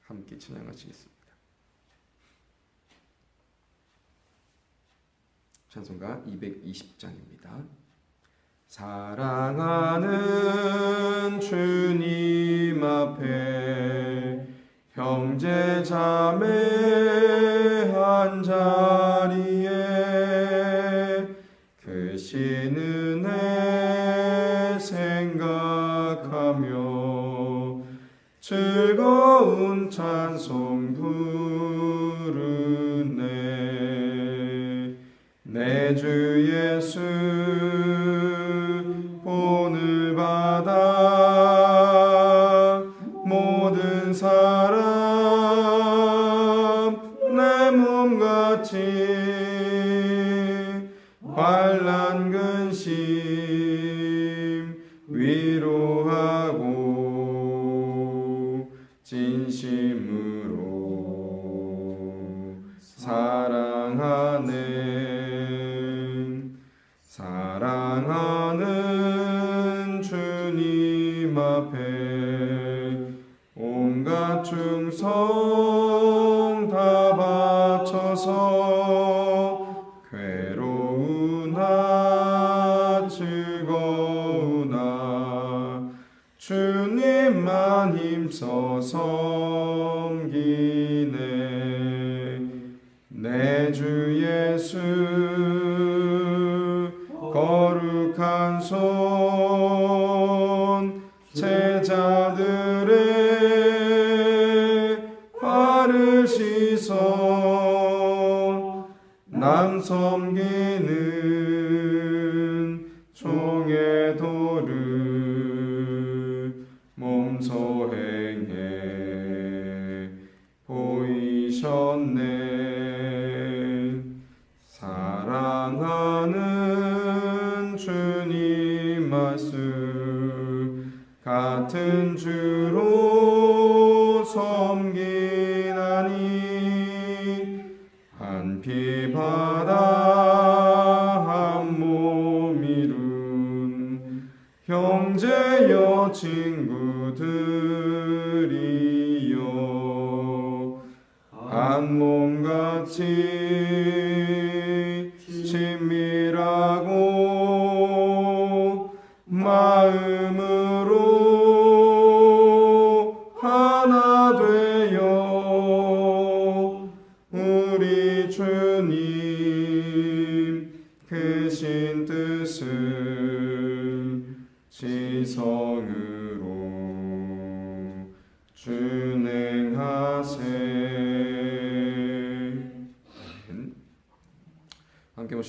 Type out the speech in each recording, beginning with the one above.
함께 찬양하시겠습니다. 찬송가 220장입니다. 사랑하는 주님 앞에 형제 자매 본 주님 앞에 온갖 충성 다 바쳐서 괴로우나 즐거우나 주님만 힘써 섬기네. 내 주 예수 거룩한 손 제자들의 발을 씻어 남 섬기는 종의 도를 몸소 행해 보이셨네. 사랑하는 주님 말씀 같은 주로 섬기나니 한피 바다 한 몸 이룬 형제여 친구들이여 한 몸같이 친밀하고 마음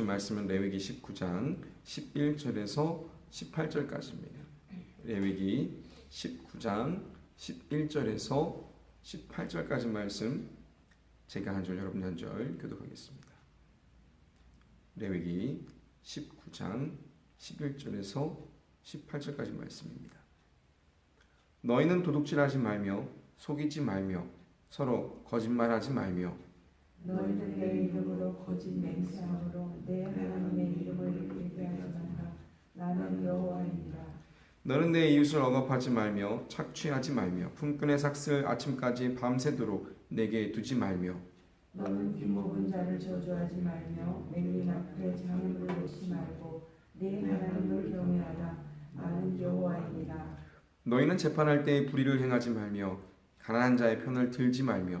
보신 말씀은 레위기 19장 11절에서 18절까지입니다. 레위기 19장 11절에서 18절까지 말씀 제가 한 절 여러분 한 절 교독하겠습니다. 레위기 19장 11절에서 18절까지 말씀입니다. 너희는 도둑질하지 말며 속이지 말며 서로 거짓말하지 말며 너희는 내 이름으로 거짓 맹세함으로 내 하나님의 이름을 이르게 하여나가 나는 여호와입니다. 너는 내 이웃을 억압하지 말며 착취하지 말며 품꾼의 삭슬 아침까지 밤새도록 내게 두지 말며 너는 귀먹은 자를 저주하지 말며 맹인 앞에 장을 놓지 말고 네 하나님을 경외하라 나는 여호와입니다. 너희는 재판할 때 불의를 행하지 말며 가난한 자의 편을 들지 말며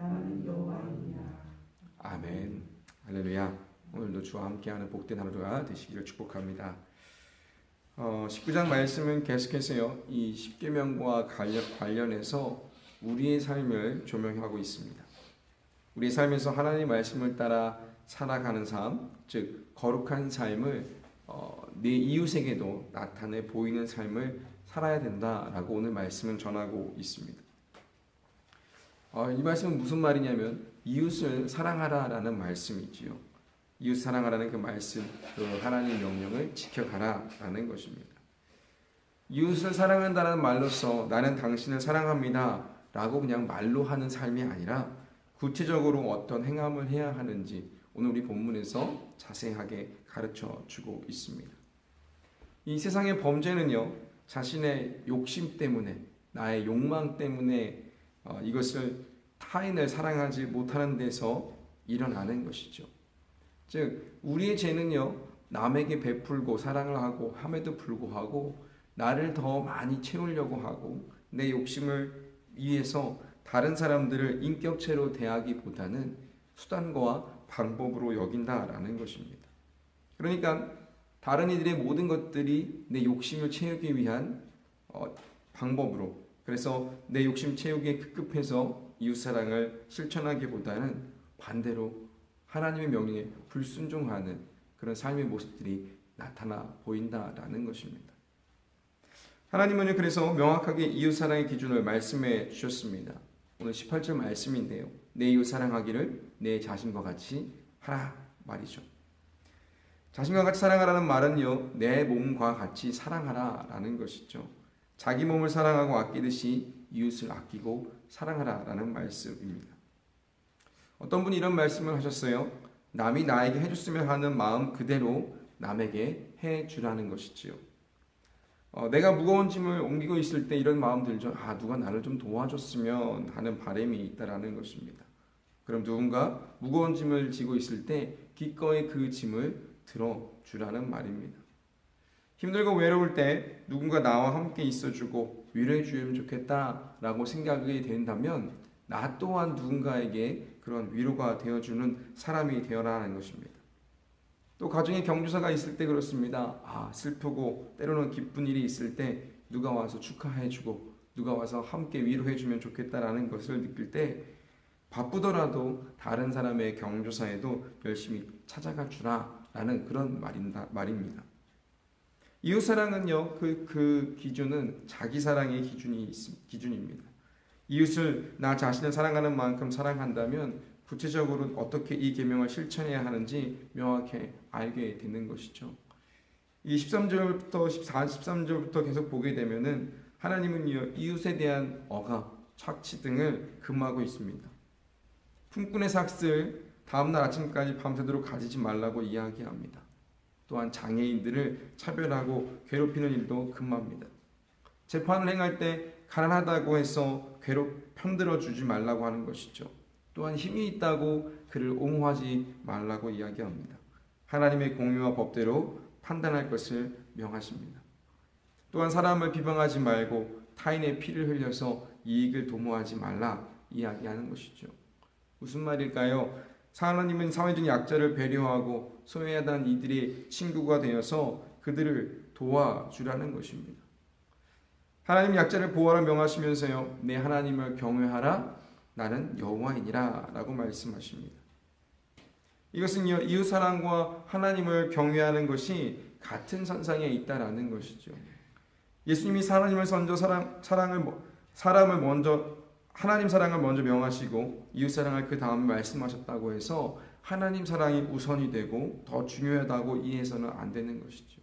나는 여호와이니라. 아멘. 할렐루야. 오늘도 주와 함께하는 복된 하루가 되시기를 축복합니다. 어, 19장 말씀은 계속해서요. 이 십계명과 관련, 관련해서 우리의 삶을 조명하고 있습니다. 우리의 삶에서 하나님의 말씀을 따라 살아가는 삶, 즉 거룩한 삶을 어, 내 이웃에게도 나타내 보이는 삶을 살아야 된다라고 오늘 말씀은 전하고 있습니다. 어, 이 말씀은 무슨 말이냐면 이웃을 사랑하라라는 말씀이지요. 이웃 사랑하라는 그 말씀, 그 하나님 명령을 지켜가라라는 것입니다. 이웃을 사랑한다는 말로써 나는 당신을 사랑합니다 라고 그냥 말로 하는 삶이 아니라 구체적으로 어떤 행함을 해야 하는지 오늘 우리 본문에서 자세하게 가르쳐 주고 있습니다. 이 세상의 범죄는요, 자신의 욕심 때문에, 나의 욕망 때문에 어, 이것을 타인을 사랑하지 못하는 데서 일어나는 것이죠. 즉, 우리의 죄는요, 남에게 베풀고 사랑을 하고 함에도 불구하고 나를 더 많이 채우려고 하고 내 욕심을 위해서 다른 사람들을 인격체로 대하기보다는 수단과 방법으로 여긴다라는 것입니다. 그러니까 다른 이들의 모든 것들이 내 욕심을 채우기 위한 어, 방법으로 그래서 내 욕심 채우기에 급급해서 이웃 사랑을 실천하기보다는 반대로 하나님의 명령에 불순종하는 그런 삶의 모습들이 나타나 보인다라는 것입니다. 하나님은 그래서 명확하게 이웃 사랑의 기준을 말씀해 주셨습니다. 오늘 18절 말씀인데요. 내 이웃 사랑하기를 내 자신과 같이 하라 말이죠. 자신과 같이 사랑하라는 말은요. 내 몸과 같이 사랑하라라는 것이죠. 자기 몸을 사랑하고 아끼듯이 이웃을 아끼고 사랑하라라는 말씀입니다. 어떤 분이 이런 말씀을 하셨어요. 남이 나에게 해줬으면 하는 마음 그대로 남에게 해주라는 것이지요. 어, 내가 무거운 짐을 옮기고 있을 때 이런 마음 들죠. 아, 누가 나를 좀 도와줬으면 하는 바람이 있다라는 것입니다. 그럼 누군가 무거운 짐을 지고 있을 때 기꺼이 그 짐을 들어주라는 말입니다. 힘들고 외로울 때 누군가 나와 함께 있어주고 위로해 주면 좋겠다라고 생각이 된다면 나 또한 누군가에게 그런 위로가 되어주는 사람이 되어라는 것입니다. 또 가정에 경주사가 있을 때 그렇습니다. 아 슬프고 때로는 기쁜 일이 있을 때 누가 와서 축하해주고 누가 와서 함께 위로해주면 좋겠다라는 것을 느낄 때 바쁘더라도 다른 사람의 경조사에도 열심히 찾아가 주라라는 그런 말입니다. 이웃 사랑은요 그, 그 기준은 자기 사랑의 기준이 있, 기준입니다. 이웃을 나 자신을 사랑하는 만큼 사랑한다면 구체적으로 어떻게 이 계명을 실천해야 하는지 명확히 알게 되는 것이죠. 이 13절부터 14, 13절부터 계속 보게 되면은 하나님은 이웃에 대한 억압, 착취 등을 금하고 있습니다. 품꾼의 삭슬 다음날 아침까지 밤새도록 가지지 말라고 이야기합니다. 또한 장애인들을 차별하고 괴롭히는 일도 금합니다. 재판을 행할 때 가난하다고 해서 괴롭 편들어 주지 말라고 하는 것이죠. 또한 힘이 있다고 그를 옹호하지 말라고 이야기합니다. 하나님의 공유와 법대로 판단할 것을 명하십니다. 또한 사람을 비방하지 말고 타인의 피를 흘려서 이익을 도모하지 말라 이야기하는 것이죠. 무슨 말일까요? 하나님은 사회적 약자를 배려하고 소외하던 이들의 친구가 되어서 그들을 도와주라는 것입니다. 하나님 약자를 보호하라 명하시면서요. 내 하나님을 경외하라 나는 여호와이니라 라고 말씀하십니다. 이것은요 이웃 사랑과 하나님을 경외하는 것이 같은 선상에 있다라는 것이죠. 예수님이 하나님을 먼저 사랑 사랑을 사람을 먼저 하나님 사랑을 먼저 명하시고 이웃 사랑을 그 다음 말씀하셨다고 해서 하나님 사랑이 우선이 되고 더 중요하다고 이해해서는 안 되는 것이죠.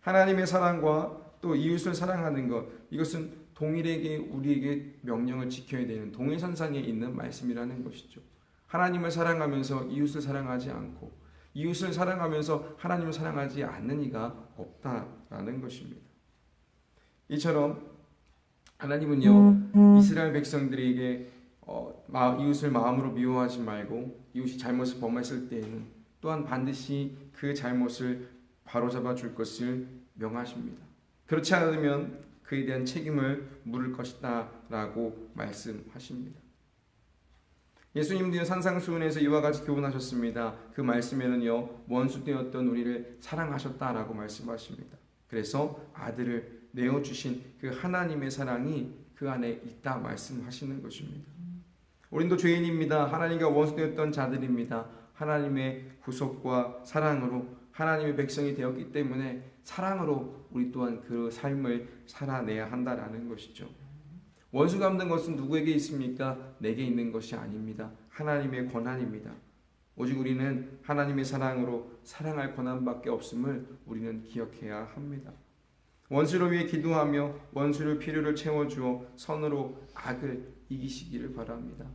하나님의 사랑과 또 이웃을 사랑하는 것 이것은 동일하게 우리에게 명령을 지켜야 되는 동일선상에 있는 말씀이라는 것이죠. 하나님을 사랑하면서 이웃을 사랑하지 않고 이웃을 사랑하면서 하나님을 사랑하지 않는 이가 없다라는 것입니다. 이처럼 하나님은요 이스라엘 백성들에게 어, 마- 이웃을 마음으로 미워하지 말고 이웃이 잘못을 범했을 때에는 또한 반드시 그 잘못을 바로잡아 줄 것을 명하십니다. 그렇지 않으면 그에 대한 책임을 물을 것이다 라고 말씀하십니다. 예수님도 산상수훈에서 이와 같이 교훈하셨습니다. 그 말씀에는요 원수 되었던 우리를 사랑하셨다라고 말씀하십니다. 그래서 아들을 내어 주신 그 하나님의 사랑이 그 안에 있다 말씀하시는 것입니다. 우리도 죄인입니다. 하나님과 원수 되었던 자들입니다. 하나님의 구속과 사랑으로 하나님의 백성이 되었기 때문에 사랑으로 우리 또한 그 삶을 살아내야 한다라는 것이죠. 원수 갚는 것은 누구에게 있습니까? 내게 있는 것이 아닙니다. 하나님의 권한입니다. 오직 우리는 하나님의 사랑으로 사랑할 권한밖에 없음을 우리는 기억해야 합니다. 원수를 위해 기도하며 원수를 필요를 채워주어 선으로 악을 이기시기를 바랍니다.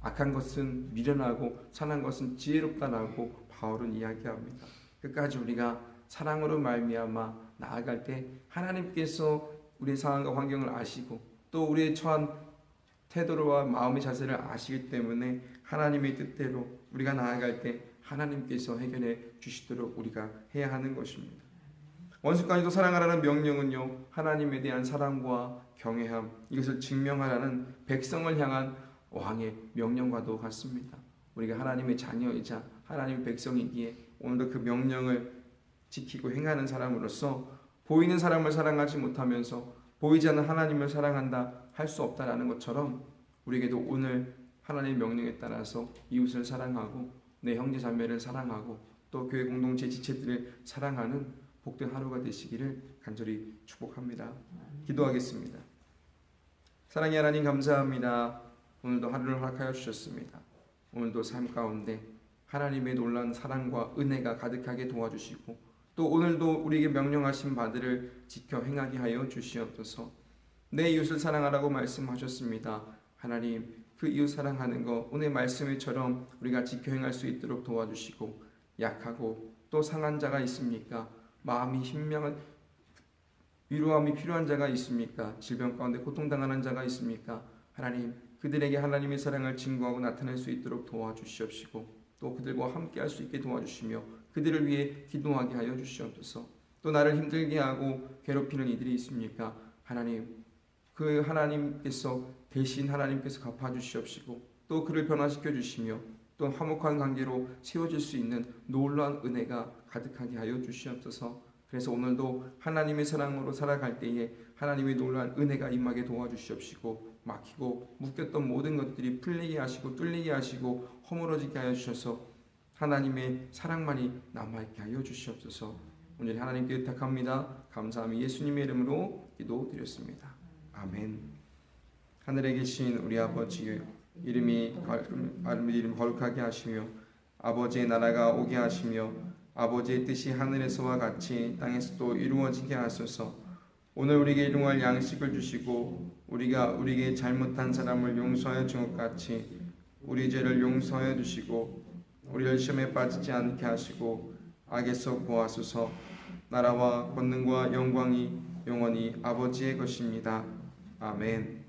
악한 것은 미련하고 선한 것은 지혜롭다라고 바울은 이야기합니다. 끝까지 우리가 사랑으로 말미암아 나아갈 때 하나님께서 우리의 상황과 환경을 아시고 또 우리의 처한 태도와 마음의 자세를 아시기 때문에 하나님의 뜻대로 우리가 나아갈 때 하나님께서 해결해 주시도록 우리가 해야 하는 것입니다. 원수까지도 사랑하라는 명령은요 하나님에 대한 사랑과 경외함 이것을 증명하라는 백성을 향한 왕의 명령과도 같습니다. 우리가 하나님의 자녀이자 하나님의 백성이기에 오늘도 그 명령을 지키고 행하는 사람으로서 보이는 사람을 사랑하지 못하면서 보이지 않는 하나님을 사랑한다 할 수 없다라는 것처럼 우리에게도 오늘 하나님의 명령에 따라서 이웃을 사랑하고 내 형제 자매를 사랑하고 또 교회 공동체 지체들을 사랑하는 복된 하루가 되시기를 간절히 축복합니다. 기도하겠습니다. 사랑의 하나님 감사합니다. 오늘도 하루를 허락하여 주셨습니다. 오늘도 삶 가운데 하나님의 놀라운 사랑과 은혜가 가득하게 도와주시고 또 오늘도 우리에게 명령하신 바들을 지켜 행하게 하여 주시옵소서. 내 이웃을 사랑하라고 말씀하셨습니다. 하나님 그 이웃 사랑하는 거 오늘 말씀처럼 우리가 지켜 행할 수 있도록 도와주시고 약하고 또 상한 자가 있습니까? 마음이 힘명한 위로함이 필요한 자가 있습니까? 질병 가운데 고통당하는 자가 있습니까? 하나님 그들에게 하나님의 사랑을 증거하고 나타낼 수 있도록 도와주시옵시고 또 그들과 함께 할 수 있게 도와주시며 그들을 위해 기도하게 하여 주시옵소서. 또 나를 힘들게 하고 괴롭히는 이들이 있습니까? 하나님 그 하나님께서 대신 하나님께서 갚아 주시옵시고 또 그를 변화시켜 주시며 또 화목한 관계로 세워질 수 있는 놀라운 은혜가 가득하게 하여 주시옵소서. 그래서 오늘도 하나님의 사랑으로 살아갈 때에 하나님의 놀라운 은혜가 임하게 도와주시옵시고 막히고 묶였던 모든 것들이 풀리게 하시고 뚫리게 하시고 허물어지게 하여 주셔서 하나님의 사랑만이 남아있게 하여 주시옵소서. 오늘 하나님께 의탁합니다. 감사하며 예수님의 이름으로 기도드렸습니다. 아멘. 하늘에 계신 우리 아버지 이름이 이름 거룩하게 하시며 아버지의 나라가 오게 하시며 아버지의 뜻이 하늘에서와 같이 땅에서도 이루어지게 하소서. 오늘 우리에게 일용할 양식을 주시고 우리가 우리에게 잘못한 사람을 용서하여 준 것 같이 우리 죄를 용서하여 주시고 우리를 시험에 빠지지 않게 하시고 악에서 구하소서. 나라와 권능과 영광이 영원히 아버지의 것입니다. 아멘.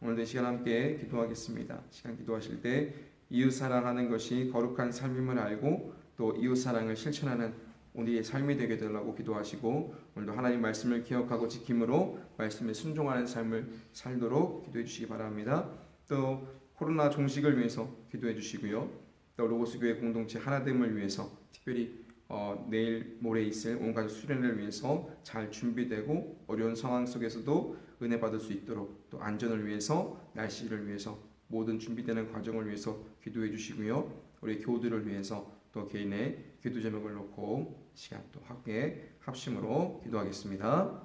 오늘도 이 시간 함께 기도하겠습니다. 시간 기도하실 때 이웃 사랑하는 것이 거룩한 삶임을 알고 또 이웃 사랑을 실천하는 우리의 삶이 되게 되라고 기도하시고 오늘도 하나님 말씀을 기억하고 지킴으로 말씀에 순종하는 삶을 살도록 기도해 주시기 바랍니다. 또 코로나 종식을 위해서 기도해 주시고요. 또 로고스 교회 공동체 하나됨을 위해서 특별히 어, 내일 모레 있을 온 가족 수련을 위해서 잘 준비되고 어려운 상황 속에서도 은혜 받을 수 있도록 또 안전을 위해서 날씨를 위해서 모든 준비되는 과정을 위해서 기도해 주시고요. 우리 교우들을 위해서 또 개인의 기도 제목을 놓고 시간 또 함께 합심으로 기도하겠습니다.